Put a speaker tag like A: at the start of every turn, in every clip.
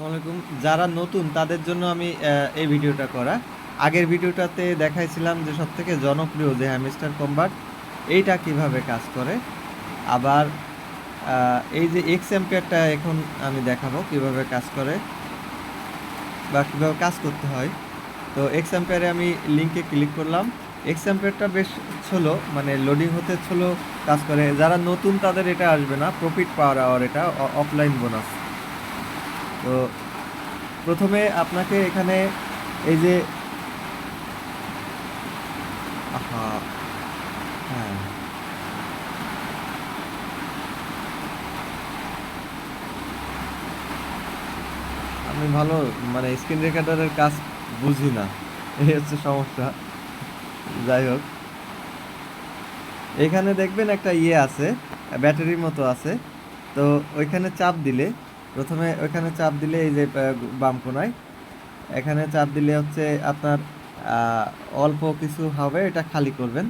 A: আলাইকুম। যারা নতুন, তাদের জন্য আমি এই ভিডিওটা করা। আগের ভিডিওটাতে দেখাইছিলাম যে সব থেকে জনপ্রিয় যে হ্যামস্টার কম্বার্ট এইটা কীভাবে কাজ করে। আবার এই যে এক্স অ্যাম্পিয়ারটা এখন আমি দেখাবো কীভাবে কাজ করে বা কীভাবে কাজ করতে হয়। তো এক্স অ্যাম্পিয়ারে আমি লিঙ্কে ক্লিক করলাম। এক্স অ্যাম্পিয়ারটা বেশ ছোলো মানে লোডিং হতে ছলো কাজ করে। যারা নতুন, তাদের এটা আসবে না। প্রফিট পাওয়ার আওয়ার এটা অফলাইন বোনাস তো প্রথমে আপনাকে এখানে এই যে হ্যাঁ। আমি ভালো মানে স্ক্রিন রেকর্ডারের কাজ বুঝি না, এই হচ্ছে সমস্যা। যাই হোক। এখানে দেখবেন একটা ইয়ে আছে, ব্যাটারির মতো আছে। তো ওইখানে চাপ দিলে প্রথমে ওইখানে চাপ দিলে এই যে বাম কোনায়। এখানে চাপ দিলে হচ্ছে আপনার অল্প কিছু হবে, এটা খালি করবেন।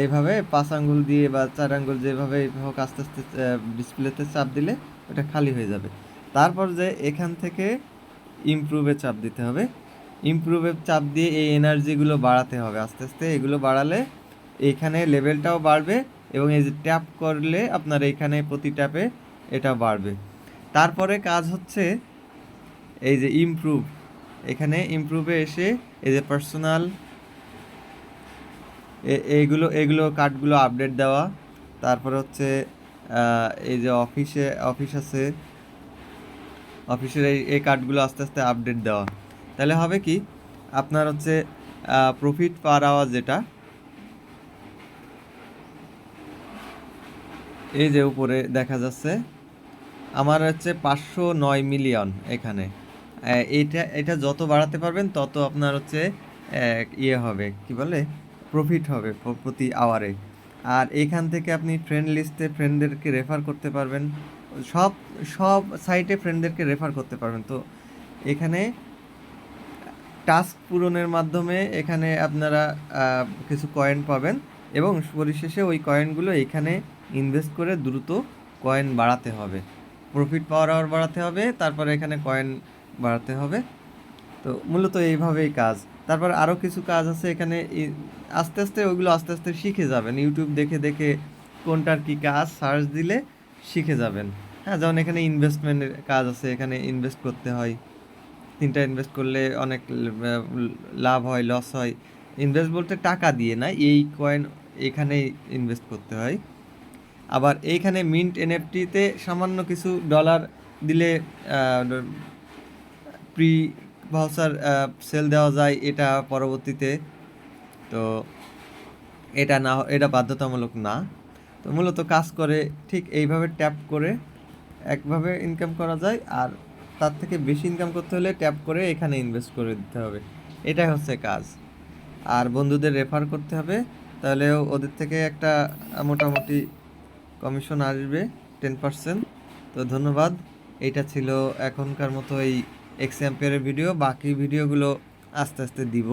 A: এইভাবে পাঁচ আঙ্গুল দিয়ে বা চার আঙ্গুল যেভাবে হোক আস্তে আস্তে ডিসপ্লেতে চাপ দিলে ওটা খালি হয়ে যাবে। তারপর যে এখান থেকে ইমপ্রুভে চাপ দিতে হবে। ইমপ্রুভে চাপ দিয়ে এই এনার্জিগুলো বাড়াতে হবে আস্তে আস্তে। এগুলো বাড়ালে এইখানে লেভেলটাও বাড়বে এবং এই যে ট্যাপ করলে আপনার এইখানে প্রতি ট্যাপে এটা বাড়বে। তারপরে কাজ হচ্ছে এই যে ইমপ্রুভ এখানে ইমপ্রুভে এসে এই যে পার্সোনাল এইগুলো এগুলো কার্ডগুলো আপডেট দেওয়া। তারপরে হচ্ছে এই যে অফিসে অফিস আছে। অফিসের এই এই কার্ডগুলো আস্তে আস্তে আপডেট দেওয়া। তাহলে হবে কি? আপনার হচ্ছে প্রফিট পার আওয়ার যেটা, এই যে উপরে দেখা যাচ্ছে। আমার হচ্ছে পাঁচশো নয় মিলিয়ন এখানে। এইটা, এটা যত বাড়াতে পারবেন, তত আপনার হচ্ছে ইয়ে হবে, কি বলে? প্রফিট হবে প্রতি আওয়ারে আর এখান থেকে আপনি ফ্রেন্ড লিস্টে ফ্রেন্ডদেরকে রেফার করতে পারবেন। সব সব সাইটে ফ্রেন্ডদেরকে রেফার করতে পারবেন। তো এখানে টাস্ক পূরণের মাধ্যমে এখানে আপনারা কিছু কয়েন পাবেন এবং পরিশেষে ওই কয়েনগুলো এখানে ইনভেস্ট করে দ্রুত কয়েন বাড়াতে হবে। প্রফিট পাওয়ার আওয়ার বাড়াতে হবে, তারপরে এখানে কয়েন বাড়াতে হবে। তো মূলত এইভাবেই কাজ। তারপর আরও কিছু কাজ আছে এখানে। আস্তে আস্তে ওইগুলো আস্তে আস্তে শিখে যাবেন। ইউটিউব দেখে দেখে কোনটার কি কাজ সার্চ দিলে শিখে যাবেন। হ্যাঁ যেমন এখানে ইনভেস্টমেন্টের কাজ আছে, এখানে ইনভেস্ট করতে হয়। তিনটা ইনভেস্ট করলে অনেক লাভ হয় লস হয়। ইনভেস্ট বলতে টাকা দিয়ে না, এই কয়েন এখানেই ইনভেস্ট করতে হয়। আবার এইখানে মিন্ট এনএফটিতে সামান্য কিছু ডলার দিলে প্রি ভাউচার সেল দেওয়া যায় এটা পরবর্তীতে। তো এটা না, এটা বাধ্যতামূলক না। তো মূলত কাজ করে ঠিক এইভাবে ট্যাপ করে একভাবে ইনকাম করা যায় আর তার থেকে বেশি ইনকাম করতে হলে ট্যাপ করে এখানে ইনভেস্ট করে দিতে হবে। এটাই হচ্ছে কাজ। আর বন্ধুদের রেফার করতে হবে তাহলে ওদের থেকে একটা মোটামুটি কমিশন আসবে টেন পার্সেন্ট। তো ধন্যবাদ। এটা ছিল এখনকার মতো এই এক্স অ্যাম্পিয়ারের ভিডিও। বাকি ভিডিওগুলো আস্তে আস্তে দিব।